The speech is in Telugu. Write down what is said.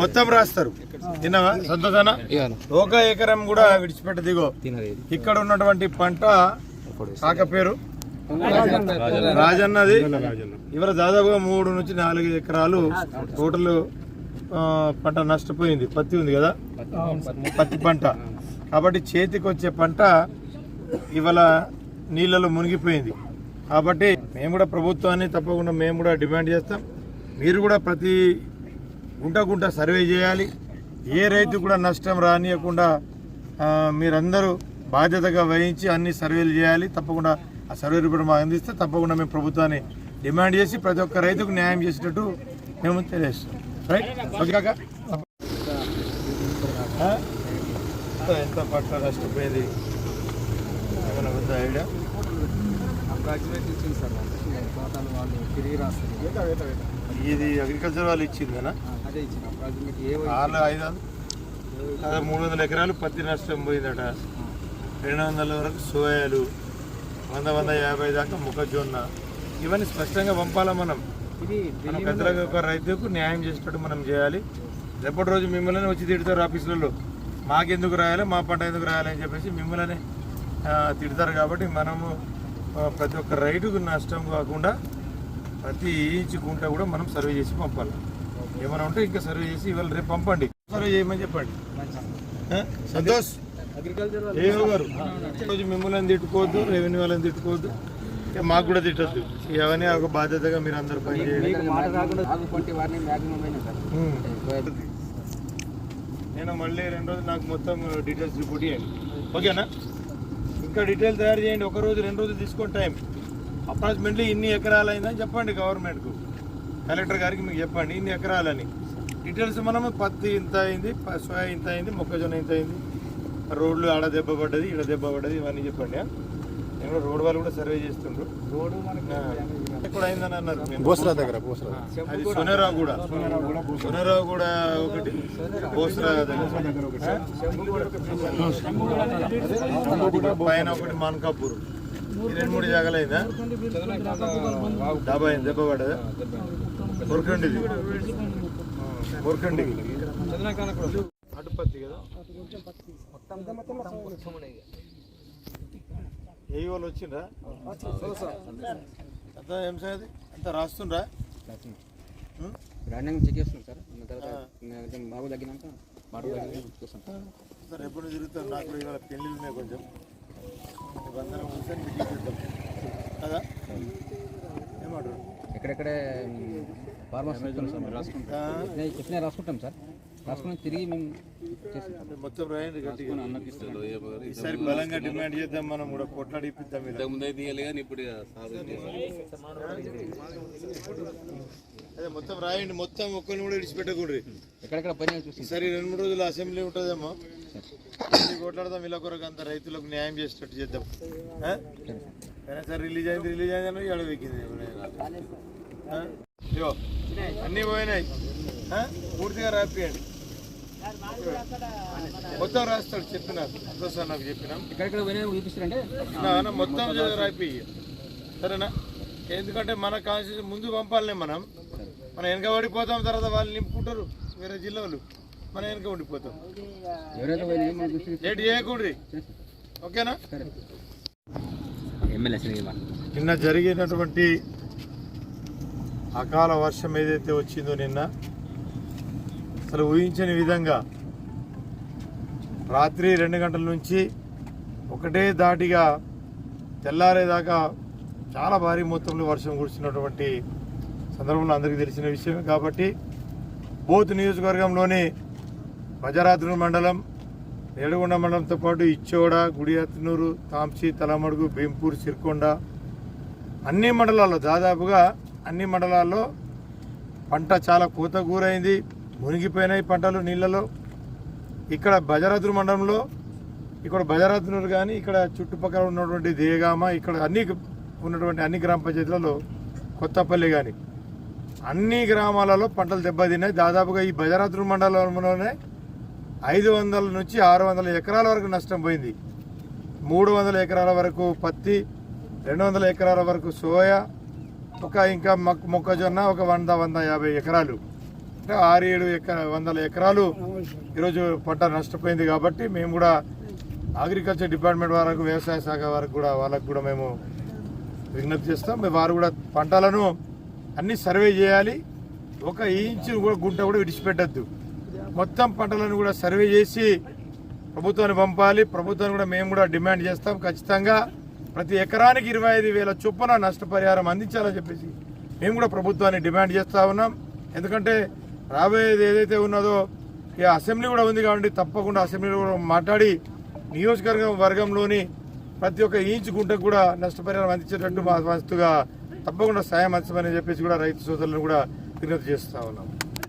మొత్తం రాస్తారు. తిన్నావా? సంతోషానా? ఒక ఎకరం కూడా విడిచిపెట్ట దిగో. ఇక్కడ ఉన్నటువంటి పంట కాక పేరు? రాజన్నది. ఇవాళ దాదాపుగా మూడు నుంచి నాలుగు ఎకరాలు టోటల్ పంట నష్టపోయింది. పత్తి ఉంది కదా? పత్తి పంట. కాబట్టి చేతికి వచ్చే పంట ఇవాళ నీళ్ళలో మునిగిపోయింది. కాబట్టి మేము కూడా ప్రభుత్వాన్ని తప్పకుండా మేము కూడా డిమాండ్ చేస్తాం. మీరు కూడా ప్రతి గుంట గుంట సర్వే చేయాలి. ఏ రైతు కూడా నష్టం రానియకుండా మీరందరూ బాధ్యతగా వహించి అన్ని సర్వేలు చేయాలి. తప్పకుండా ఆ సర్వే రిపోర్ట్ మాకు అందిస్తే తప్పకుండా మేము ప్రభుత్వాన్ని డిమాండ్ చేసి ప్రతి ఒక్క రైతుకు న్యాయం చేసేటట్టు మేము తెలియజేస్తాం. రైట్? ఓకే ఎంత పట్ల నష్టపోయేది? ఏమైనా ఐడియా? అప్రాక్సిమేట్ ఇచ్చింది సార్ టోటల్ వాళ్ళు తిరిగి రాస్తారు. ఇది అగ్రికల్చర్ వాళ్ళు ఇచ్చిందనా? అదే ఇచ్చింది. అప్రాక్సిమేట్ ఏ వాళ్ళు ఐదు అదే మూడు వందల ఎకరాలు పత్తి నష్టం పోయిందట. రెండు వందల వరకు సోయాలు వంద వంద యాభై దాకా మొక్కజొన్న. ఇవన్నీ స్పష్టంగా పంపాలా మనం? ఇది మనం పెద్దలకు ఒక రైతుకు న్యాయం చేసేటట్టు మనం చేయాలి. రేపటి రోజు మిమ్మల్ని వచ్చి తిడతారు ఆఫీసులలో. మాకెందుకు రాయాలి మా పంట ఎందుకు రాయాలి అని చెప్పేసి మిమ్మల్ని తిడతారు కాబట్టి మనము ప్రతి ఒక్క రైతుకు నష్టం కాకుండా ప్రతి ఇంచు గుంట కూడా మనం సర్వే చేసి పంపాలి. ఏమైనా ఉంటే ఇంకా సర్వే చేసి ఇవాళ రేపు పంపండి. సర్వే చేయమని చెప్పండి? సంతోష్. అగ్రికల్చర్ ఏవో గారు రోజు మిమ్మల్ని తిట్టుకోవద్దు రెవెన్యూ వాళ్ళని తిట్టుకోవద్దు. మాకు కూడా తిట్టద్దు. ఇవన్నీ ఒక బాధ్యతగా మీరు అందరు పని చేయండి. నేను మళ్ళీ రెండు రోజులు నాకు మొత్తం డీటెయిల్స్ రిపోర్ట్ చేయండి ఓకేనా? ఇంకా డీటెయిల్ తయారు చేయండి ఒక రోజు రెండు రోజులు తీసుకొని టైం. అప్రాక్సిమేట్లీ ఇన్ని ఎకరాలు అయిందని చెప్పండి గవర్నమెంట్కు. కలెక్టర్ గారికి మీకు చెప్పండి ఇన్ని ఎకరాలని. డీటెయిల్స్ మనము పత్తి ఇంత అయింది ప- సోయా ఇంత అయింది మొక్కజొన్న ఇంత అయింది. రోడ్లు ఆడ దెబ్బ పడ్డది ఈడ దెబ్బ పడ్డది ఇవన్నీ చెప్పండి నేను కూడా రోడ్ వాళ్ళు కూడా సర్వే చేస్తుండ్రు. రోడ్డు మనకి ఎక్కడ అయిందని అన్నారు. మేము. బోస్రా దగ్గర బోస్రా. అది సోనేరావు కూడా. సోనేరావు కూడా ఒకటి. బోస్రా దగ్గర. పైన ఒకటి మాన్కాపూర్. రెండు మూడు జాగాలు అయిందా డాబా అయింది దెబ్బ పడ్డదా మురకండిది మురకండి అటుపత్తి కదా? ఏ వాళ్ళు వచ్చిండ్రా అంతా ఏం సంగతి? అంతా రాస్తుండ్రా? రన్నింగ్ చెక్ చేస్తున్నాం సార్. కొంచెం బాగా తగ్గినాక తగ్గినాక చూస్తాం సార్ ఎప్పుడు తిరుగుతాం నాకు కూడా ఇవాళ పెళ్ళిళ్ళు ఉన్నాయి కొంచెం. అందరం కూర్చొని మీటింగ్ చేద్దాం కదా? ఏమంటారు? ఎక్కడెక్కడే ఫార్మర్స్ రాసుకుంటాం సార్. రాసుకుని తిరిగి మేము చేస్తాం మొత్తం రాయండి గట్టిగా. ఈసారి బలంగా డిమాండ్ చేద్దాం మనం కూడా కొట్లాడి ఇప్పిద్దాం ఇలా. ముందే తీయాలి కానీ ఇప్పుడు అదే మొత్తం రాయండి మొత్తం ఒక్కరిని కూడా విడిచిపెట్టకూడదు. ఎక్కడెక్కడ పని చూసి. ఈసారి రెండు మూడు రోజులు అసెంబ్లీ ఉంటుందేమో. కొట్లాడదాం ఇలా కొరకు అంత రైతులకు న్యాయం చేసేటట్టు చేద్దాం. సరే రిలీజ్ అయింది రిలీజ్ అయిందని? ఇగో అన్నీ పోయినాయి? పూర్తిగా రాపియండి. మొత్తం రాస్తాడు చెప్పిన సార్ నాకు చెప్పినాం. చూపిస్తారంటే? మొత్తం రాపి సరేనా? ఎందుకంటే మన కాన్స్టిట్యూషన్ ముందు పంపాలనే మనం. మనం వెనక పడిపోతాం తర్వాత వాళ్ళు నింపుకుంటారు. వేరే జిల్లా వాళ్ళు. మనం వెనక ఉండిపోతాం. లేట్ చేయకూడదు. ఓకేనా? నిన్న జరిగినటువంటి అకాల వర్షం ఏదైతే వచ్చిందో నిన్న అసలు ఊహించని విధంగా రాత్రి రెండు గంటల నుంచి ఒకటే దాటిగా తెల్లారేదాకా చాలా భారీ మొత్తంలో వర్షం కురిసినటువంటి సందర్భంలో అందరికీ తెలిసిన విషయమే కాబట్టి బోత్ నియోజకవర్గంలోని భజరాత్రి మండలం ఏడుగొండ మండలంతో పాటు ఇచ్చోడ గుడియాత్నూరు తాంసి తలమడుగు భీంపూర్ సిరికొండ అన్ని మండలాల్లో దాదాపుగా అన్ని మండలాల్లో పంట చాలా పూత కూరైంది మునిగిపోయినాయి పంటలు నీళ్ళలో. ఇక్కడ భజరాత్రి మండలంలో ఇక్కడ భజరాత్నూరు కానీ ఇక్కడ చుట్టుపక్కల ఉన్నటువంటి దేగామ ఇక్కడ అన్ని ఉన్నటువంటి అన్ని గ్రామ పంచాయతీలలో కొత్తపల్లి కానీ అన్ని గ్రామాలలో పంటలు దెబ్బతిన్నాయి. దాదాపుగా ఈ భజరాత్రి మండలంలోనే ఐదు వందల నుంచి ఆరు వందల ఎకరాల వరకు నష్టం పోయింది. మూడు వందల ఎకరాల వరకు పత్తి రెండు వందల ఎకరాల వరకు సోయా ఒక ఇంకా మొక్క మొక్కజొన్న ఒక వంద వంద యాభై ఎకరాలు. ఆరు ఏడు ఎకర వందల ఎకరాలు ఈరోజు పంట నష్టపోయింది కాబట్టి మేము కూడా అగ్రికల్చర్ డిపార్ట్మెంట్ వారికి వ్యవసాయ శాఖ వారికి కూడా వాళ్ళకు కూడా మేము విజ్ఞప్తి చేస్తాం. వారు కూడా పంటలను అన్ని సర్వే చేయాలి. ఒక ఇంచు కూడా గుంట కూడా విడిచిపెట్టద్దు. మొత్తం పంటలను కూడా సర్వే చేసి ప్రభుత్వాన్ని పంపాలి. ప్రభుత్వాన్ని కూడా మేము కూడా డిమాండ్ చేస్తాం. ఖచ్చితంగా ప్రతి ఎకరానికి ఇరవై ఐదు వేల చొప్పున నష్టపరిహారం అందించాలని చెప్పేసి మేము కూడా ప్రభుత్వాన్ని డిమాండ్ చేస్తా ఉన్నాం. ఎందుకంటే రాబోయేది ఏదైతే ఉన్నదో ఈ అసెంబ్లీ కూడా ఉంది కాబట్టి తప్పకుండా అసెంబ్లీలో కూడా మాట్లాడి నియోజకవర్గం వర్గంలోని ప్రతి ఒక్క ఇంచు గుంటకు కూడా నష్టపరిహారం అందించేటట్టు మా వస్తుగా తప్పకుండా సాయం అందించమని చెప్పేసి కూడా రైతు సోదరులను కూడా విజ్ఞప్తి చేస్తా ఉన్నాం